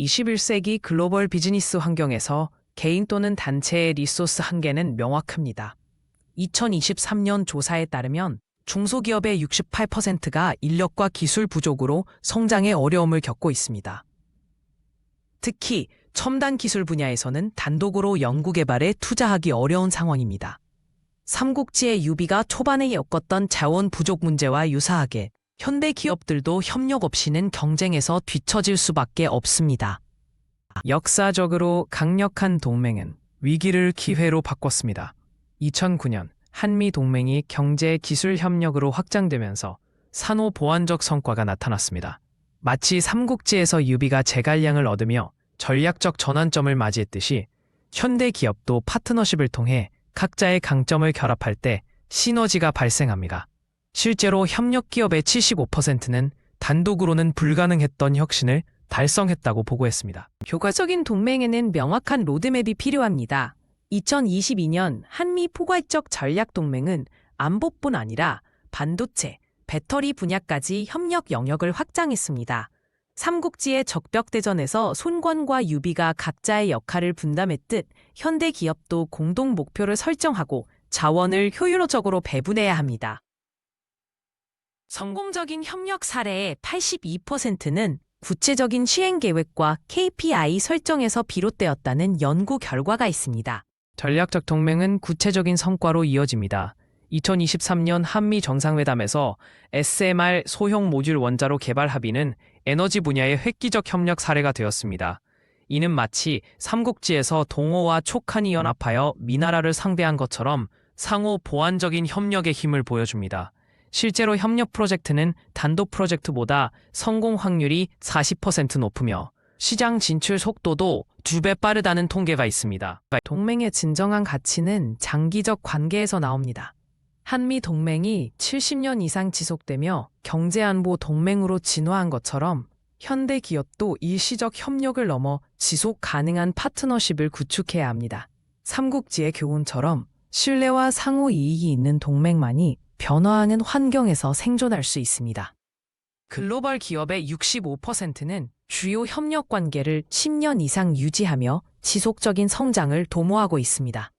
21세기 글로벌 비즈니스 환경에서 개인 또는 단체의 리소스 한계는 명확합니다. 2023년 조사에 따르면 중소기업의 68%가 인력과 기술 부족으로 성장에 어려움을 겪고 있습니다. 특히 첨단 기술 분야에서는 단독으로 연구개발에 투자하기 어려운 상황입니다. 삼국지의 유비가 초반에 겪었던 자원 부족 문제와 유사하게 현대 기업들도 협력 없이는 경쟁에서 뒤처질 수밖에 없습니다. 역사적으로 강력한 동맹은 위기를 기회로 바꿨습니다. 2009년 한미 동맹이 경제 기술 협력으로 확장되면서 산호 보완적 성과가 나타났습니다. 마치 삼국지에서 유비가 제갈량을 얻으며 전략적 전환점을 맞이했듯이 현대 기업도 파트너십을 통해 각자의 강점을 결합할 때 시너지가 발생합니다. 실제로 협력 기업의 75%는 단독으로는 불가능했던 혁신을 달성했다고 보고했습니다. 효과적인 동맹에는 명확한 로드맵이 필요합니다. 2022년 한미 포괄적 전략 동맹은 안보뿐 아니라 반도체, 배터리 분야까지 협력 영역을 확장했습니다. 삼국지의 적벽대전에서 손권과 유비가 각자의 역할을 분담했듯 현대 기업도 공동 목표를 설정하고 자원을 효율적으로 배분해야 합니다. 성공적인 협력 사례의 82%는 구체적인 시행 계획과 KPI 설정에서 비롯되었다는 연구 결과가 있습니다. 전략적 동맹은 구체적인 성과로 이어집니다. 2023년 한미 정상회담에서 SMR 소형 모듈 원자로 개발 합의는 에너지 분야의 획기적 협력 사례가 되었습니다. 이는 마치 삼국지에서 동호와 촉한이 연합하여 미나라를 상대한 것처럼 상호 보완적인 협력의 힘을 보여줍니다. 실제로 협력 프로젝트는 단독 프로젝트보다 성공 확률이 40% 높으며 시장 진출 속도도 두 배 빠르다는 통계가 있습니다. 동맹의 진정한 가치는 장기적 관계에서 나옵니다. 한미 동맹이 70년 이상 지속되며 경제안보 동맹으로 진화한 것처럼 현대 기업도 일시적 협력을 넘어 지속 가능한 파트너십을 구축해야 합니다. 삼국지의 교훈처럼 신뢰와 상호 이익이 있는 동맹만이 변화하는 환경에서 생존할 수 있습니다. 글로벌 기업의 65%는 주요 협력 관계를 10년 이상 유지하며 지속적인 성장을 도모하고 있습니다.